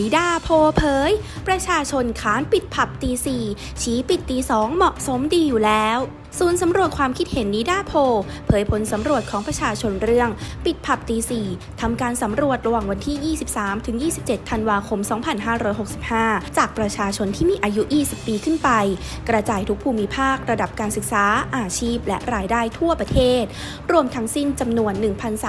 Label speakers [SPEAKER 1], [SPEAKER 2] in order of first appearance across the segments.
[SPEAKER 1] นิดาโพเผย ประชาชนค้านปิดผับตีสี่ชี้ปิดตีสองเหมาะสมดีอยู่แล้วศูนย์สำรวจความคิดเห็นนิดาโพเผยผลสำรวจของประชาชนเรื่อง ปิดผับตีสี่ทำการสำรวจระหว่างวันที่ 23 ถึง 27 ธันวาคม 2565 จากประชาชนที่มีอายุ 20 ปีขึ้นไป กระจายทุกภูมิภาคระดับการศึกษา อาชีพ และรายได้ทั่วประเทศ รวมทั้งสิ้นจำนวน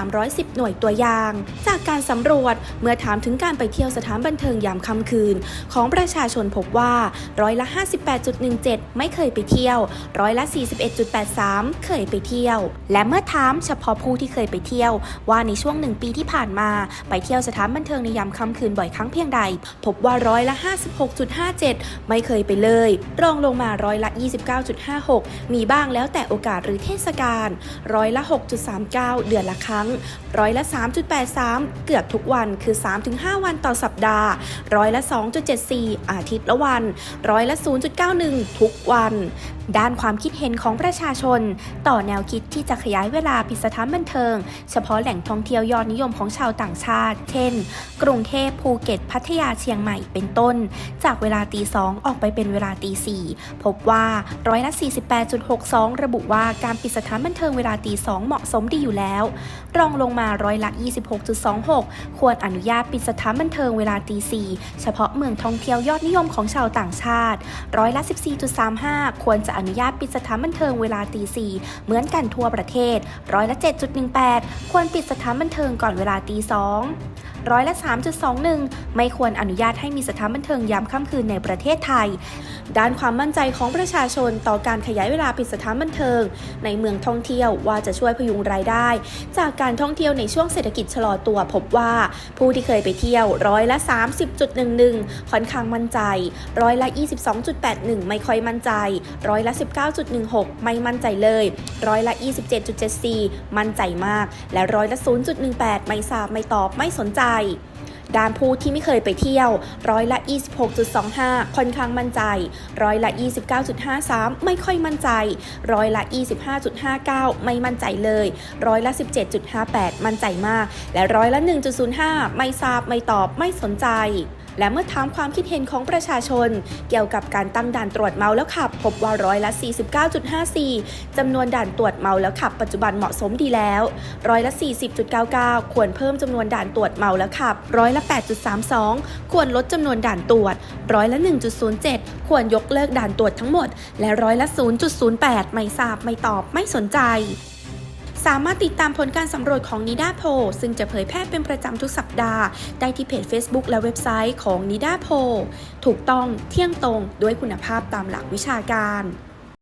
[SPEAKER 1] 1,310 หน่วยตัวอย่าง จากการสำรวจเมื่อถามถึงการไปเที่ยวสถานบันเทิงยามค่ำคืน ของประชาชนพบว่าร้อยละ 58.17 ไม่เคยไปเที่ยว ร้อยละ41.83 เคยไปเที่ยว และเมื่อถามเฉพาะผู้ที่เคยไปเที่ยว ว่าในช่วงหนึ่งปีที่ผ่านมา ไปเที่ยวสถานบันเทิงในยามค่ำคืนบ่อยครั้งเพียงใด พบว่าร้อยละ 56.57 ไม่เคยไปเลย รองลงมาร้อยละ 29.56 มีบ้างแล้วแต่โอกาสหรือเทศกาลร้อยละ 6.39 เดือนละครั้ง ร้อยละ 3.83 เกือบทุกวันคือ 3-5 วันต่อสัปดาห์ ร้อยละ 2.74 อาทิตย์ละวัน ร้อยละ 0.91 ทุกวัน ด้านความคิดเห็นของประชาชน ต่อแนวคิดที่จะขยายเวลาปิดสถานบันเทิง เฉพาะแหล่งท่องเที่ยวยอดนิยมของชาวต่างชาติ เช่น กรุงเทพภูเก็ต พัทยาเชียงใหม่เป็นต้น จากเวลาตีสองออกไปเป็นเวลาตีสี่พบว่าร้อยละ 48.62 ระบุว่าการปิดสถานบันเทิงเวลาตีสองเหมาะสมดีอยู่แล้ว รองลงมาร้อยละ 26.26 ควรอนุญาตปิดสถานบันเทิงเวลาตีสี่เฉพาะเมืองท่องเที่ยวยอดนิยมของชาวต่างชาติร้อยละ 14.35 ควรจะอนุญาตปิดสถานบันเทิงเวลาตีสี่เหมือนกันทั่วประเทศ ร้อยละ 7.18 ควรปิดสถานบันเทิงก่อนเวลาตีสองร้อยละ 3.21 ไม่ควรอนุญาตให้มีสถานบันเทิงยามค่ำคืนในประเทศไทย ด้านความมั่นใจของประชาชนต่อการขยายเวลาปิดสถานบันเทิง ในเมืองท่องเที่ยวว่าจะช่วยพยุงรายได้ จากการท่องเที่ยวในช่วงเศรษฐกิจชะลอตัวพบว่า ผู้ที่เคยไปเที่ยวร้อยละ 30.11 ค่อนข้างมั่นใจ ร้อยละ 22.81 ไม่ค่อยมั่นใจร้อยอยละ 19.16 ไม่มั่นใจเลย ร้อยละ 27.74 มั่นใจมาก และร้อยละ 0.18 ไม่ทราบไม่ตอบไม่สนใจด้านผู้ที่ไม่เคยไปเที่ยว ร้อยละ 26.25 ค่อนข้างมั่นใจ ร้อยละ 29.53 ไม่ค่อยมั่นใจ ร้อยละ 25.59 ไม่มั่นใจเลย ร้อยละ 17.58 มั่นใจมาก และร้อยละ 1.05 ไม่ทราบไม่ตอบไม่สนใจ และเมื่อถามความคิดเห็นของประชาชน เกี่ยวกับการตั้งด่านตรวจเมาแล้วขับ พบว่าร้อยละ 49.54 จำนวนด่านตรวจเมาแล้วขับ ปัจจุบันเหมาะสมดีแล้วร้อยละ 40.99 ควรเพิ่มจำนวนด่านตรวจเมาแล้วขับร้อยละ 8.32 ควรลดจำนวนด่านตรวจร้อยละ 1.07 ควรยกเลิกด่านตรวจทั้งหมด และร้อยละ 0.08 ไม่ทราบไม่ตอบไม่สนใจ สามารถติดตามผลการสำรวจของนิดาโพซึ่งจะเผยแพร่เป็นประจำทุกสัปดาห์ ได้ที่เพจ Facebook และเว็บไซต์ของนิดาโพถูกต้องเที่ยงตรงด้วยคุณภาพตามหลักวิชาการ